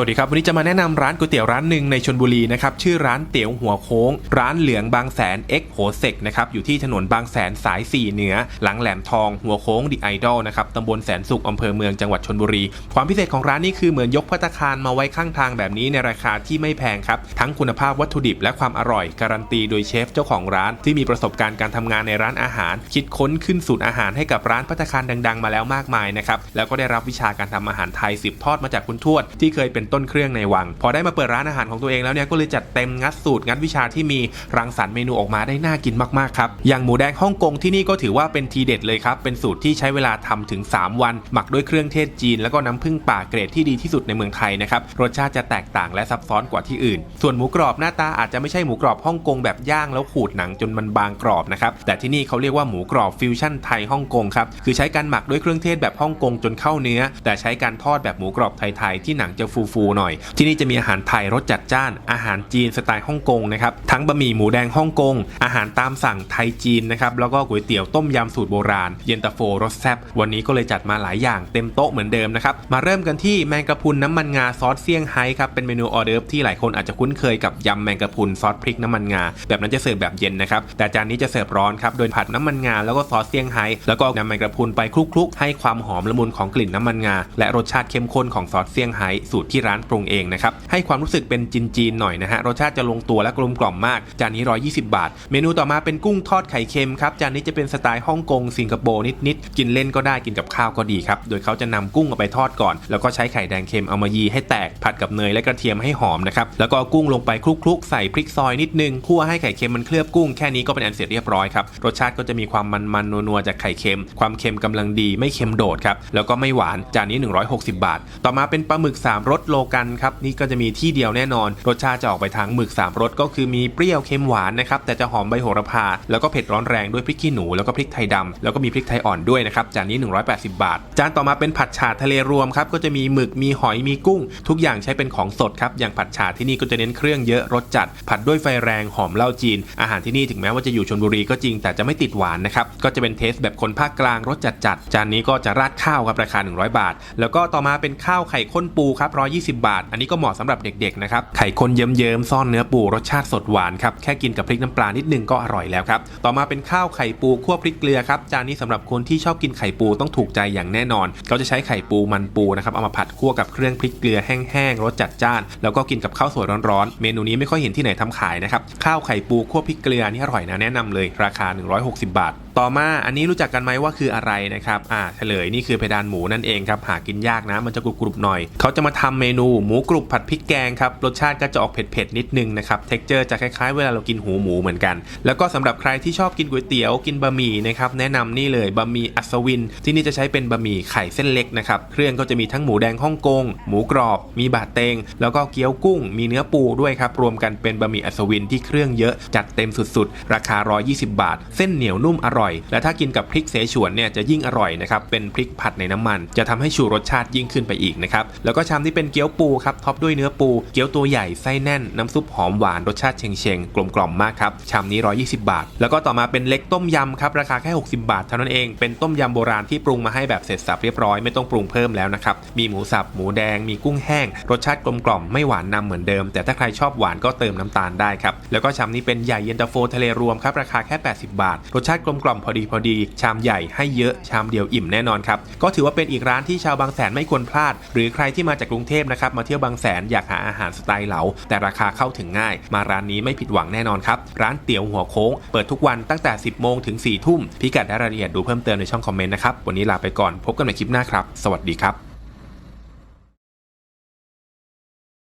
วัสดีครับ วันนี้จะมาแนะนำร้านก๋วยเตี๋ยวร้านหนึ่งในชนบุรีนะครับชื่อร้านเตี๋ยวหัวโค้ง ร้านเหลืองบางแสนเอ็กโหเซกนะครับอยู่ที่ถนนบางแสนสาย 4 เหนือ หลังแหลมทองหัวโค้งดีไอดอลนะครับตำบลแสนสุขอำเภอเมืองจังหวัดชนบุรี ความพิเศษของร้านนี้คือเหมือนยกพัตตาคารมาไว้ข้างทางแบบนี้ในราคาที่ไม่แพงครับ ทั้งคุณภาพวัตถุดิบและความอร่อย การันตีโดยเชฟเจ้าของร้าน ที่มีประสบการณ์การทำงานในร้านอาหาร คิดค้นขึ้นสูตรอาหารให้กับร้านพัตตาคารดัง ๆ มาแล้วมากมายนะครับแล้วก็ได้รับวิชาการทำอาหารไทยสืบทอดมาจากคุณทวดที่เคยเป็นต้นเครื่องในวัง พอได้มาเปิดร้านอาหารของตัวเองแล้วเนี่ยก็เลยจัดเต็มงัดสูตรงัดวิชาที่มีรังสรรค์เมนูออกมาได้น่ากินมากๆครับอย่างหมูแดงฮ่องกงที่นี่ก็ถือว่าเป็นทีเด็ดเลยครับเป็นสูตรที่ใช้เวลาทำถึง 3 วัน หมักด้วยเครื่องเทศจีน แล้วก็น้ำผึ้งป่าเกรดที่ดีที่สุดในเมืองไทยนะครับรสชาติจะแตกต่างและซับซ้อนกว่าที่อื่น ส่วนหมูกรอบหน้าตาอาจจะไม่ใช่หมูกรอบฮ่องกงแบบย่างแล้วขูดหนังจนมันบางกรอบนะครับแต่ที่นี่เขาเรียกว่าหมูกรอบฟิวชั่นไทยฮ่องกงครับคือใช้การหมักด้วยเครื่องเทศแบบฮ่องกงจนเข้าเนื้อ แต่ใช้การทอดแบบหมูกรอบไทยๆที่หนังจะฟูๆหน่อย ที่นี่จะมีอาหารไทยรสจัดจ้าน อาหารจีนสไตล์ฮ่องกงนะครับ ทั้งบะหมี่หมูแดงฮ่องกง อาหารตามสั่งไทยจีนนะครับ แล้วก็ก๋วยเตี๋ยวต้มยำสูตรโบราณ เย็นตาโฟรสแซ่บ วันนี้ก็เลยจัดมาหลายอย่างเต็มโต๊ะเหมือนเดิมนะครับ มาเริ่มกันที่แมงกะพรุนน้ำมันงาซอสเซี่ยงไฮ้ครับ เป็นเมนูออเดิร์ฟที่หลายคนอาจจะคุ้นเคยกับยำแมงกะพรุนซอสพริกน้ำมันงา แบบนั้นจะเสิร์ฟแบบเย็นนะครับ แต่จานนี้จะเสิร์ฟร้อนครับ โดยผัดน้ำมันงาแล้วก็ซอสเซี่ยงไฮ้ แล้วก็นำแมงกะพรุนไปคลุกๆ ให้ความหอมละมุนของกลิ่นน้ำมันงา และรสชาติเข้มข้นของซอสเซี่ยงไฮ้สูตรที่ร้านปรุงเองนะครับ ให้ความรู้สึกเป็นจีนๆหน่อยนะฮะ รสชาติจะลงตัวและกลมกล่อมมาก จานนี้ 120 บาท เมนูต่อมาเป็นกุ้งทอดไข่เค็มครับ จานนี้จะเป็นสไตล์ฮ่องกงสิงคโปร์นิดๆ กินเล่นก็ได้กินกับข้าวก็ดีครับ โดยเขาจะนำกุ้งเอาไปทอดก่อน แล้วก็ใช้ไข่แดงเค็มเอามายีให้แตกผัดกับเนยและกระเทียมให้หอมนะครับ แล้วก็เอากุ้งลงไปคลุกๆ ใส่พริกซอยนิดนึงคั่วให้ไข่เค็มมันเคลือบกุ้งแค่นี้ก็เป็นอันเสร็จเรียบร้อยครับรสชาติก็จะมีความมันๆนัวๆจากไข่เค็ม ความเค็มกำลังดีไม่เค็มโดดครับแล้วก็ไม่หวานจานนี้ 160 บาท ต่อมาเป็นปลาหมึกสามรสโลกันครับนี่ก็จะมีที่เดียวแน่นอน รสชาติจะออกไปทางหมึกสามรสก็คือมีเปรี้ยวเค็มหวานนะครับแต่จะหอมใบโหระพา แล้วก็เผ็ดร้อนแรงด้วยพริกขี้หนูแล้วก็พริกไทยดำแล้วก็มีพริกไทยอ่อนด้วยนะครับจานนี้ 180 บาท จานต่อมาเป็นผัดฉ่าทะเลรวมครับก็จะมีหมึกมีหอยมีกุ้ง ทุกอย่างใช้เป็นของสดครับอย่างผัดฉ่าที่นี่ก็จะเน้นเครื่องเยอะรสจัด ผัดด้วยไฟแรงหอมเหล้าจีน อาหารที่นี่ถึงแม้ว่าจะอยู่ชนบุรีก็จริงแต่จะไม่ติดหวานนะครับก็จะเป็นเทสแบบคนภาคกลางรสจัดจัดจานนี้ก็จะราดข้าวครับราคา 100 บาท แล้วก็ต่อมาเป็นข้าวไข่ข้นปูครับ120บาท อันนี้ก็เหมาะสำหรับเด็กๆนะครับไข่ข้นเยิ้มๆซ่อนเนื้อปูรสชาติสดหวานครับแค่กินกับพริกน้ำปลานิดนึงก็อร่อยแล้วครับต่อมาเป็นข้าวไข่ปูคั่วพริกเกลือครับจานนี้สำหรับคนที่ชอบกินไข่ปูต้องถูกใจอย่างแน่นอน เขาจะใช้ไข่ปูมันปูนะครับเอามาผัดคั่วกับเครื่องพริกเกลือแห้งๆรสจัดจ้าน แล้วก็กินกับข้าวสวยร้อนๆเมนูนี้ไม่ค่อยเห็นที่ไหนทำขายนะครับข้าวไข่ปูคั่วพริกเกลือนี่อร่อยนะแนะนำเลยราคา 160 บาทต่อมาอันนี้รู้จักกันไหมว่าคืออะไรนะครับอ่าเฉลยนี่คือเพดานหมูนั่นเองครับหากินยากนะมันจะกรุบๆหน่อย เขาจะมาทำเมนูหมูกรุบผัดพริกแกงครับรสชาติก็จะออกเผ็ดๆนิดนึงนะครับเท็กเจอร์จะคล้ายๆ เวลาเรากินหูหมูเหมือนกัน แล้วก็สำหรับใครที่ชอบกินก๋วยเตี๋ยวกินบะหมี่นะครับแนะนำนี่เลยบะหมี่อัศวิน ที่นี่จะใช้เป็นบะหมี่ไข่เส้นเล็กนะครับเครื่องก็จะมีทั้งหมูแดงฮ่องกงหมูกรอบ มีบะเตงแล้วก็เกี๊ยวกุ้ง มีเนื้อปูด้วยครับรวมกันเป็นบะหมี่อัศวินที่เครื่องเยอะจัดเต็มสุดๆ ราคา 120 บาท เส้นเหนียวนุ่มอร่อยและถ้ากินกับพริกเสฉวนเนี่ยจะยิ่งอร่อยนะครับเป็นพริกผัดในน้ำมัน จะทำให้ชูรสชาติยิ่งขึ้นไปอีกนะครับแล้วก็ชามที่เป็นเกี๊ยวปูครับท็อปด้วยเนื้อปูเกี๊ยวตัวใหญ่ไส้แน่นน้ำซุปหอมหวานรสชาติเชงเชงๆกลมกล่อมมากครับชามนี้ 120 บาท แล้วก็ต่อมาเป็นเล็กต้มยำครับราคาแค่ 60 บาทเท่านั้นเองเป็นต้มยำโบราณที่ปรุงมาให้แบบเสร็จสับเรียบร้อยไม่ต้องปรุงเพิ่มแล้วนะครับมีหมูสับหมูแดง มีกุ้งแห้ง รสชาติกลมกล่อมไม่หวานนำเหมือนเดิม แต่ถ้าใครชอบหวานก็เติมน้ำตาลได้ครับแล้วก็ชามนี้เป็นใหญ่เย็นตาโฟทะเลรวมครับราคาแค่ 80 บาท รสชาติกลมกล่อมพอดีพอดี ชามใหญ่ให้เยอะชามเดียวอิ่มแน่นอนครับ ก็ถือว่าเป็นอีกร้านที่ชาวบางแสนไม่ควรพลาด หรือใครที่มาจากกรุงเทพนะครับมาเที่ยวบางแสนอยากหาอาหารสไตล์เหลาแต่ราคาเข้าถึงง่าย มาร้านนี้ไม่ผิดหวังแน่นอนครับ ร้านเตี๋ยวหัวโค้ง เปิดทุกวันตั้งแต่ 10 โมงถึง 4 ทุ่ม พิกัดและรายละเอียดดูเพิ่มเติมในช่องคอมเมนต์นะครับ วันนี้ลาไปก่อน พบกันในคลิปหน้าครับ สวัสดีครับ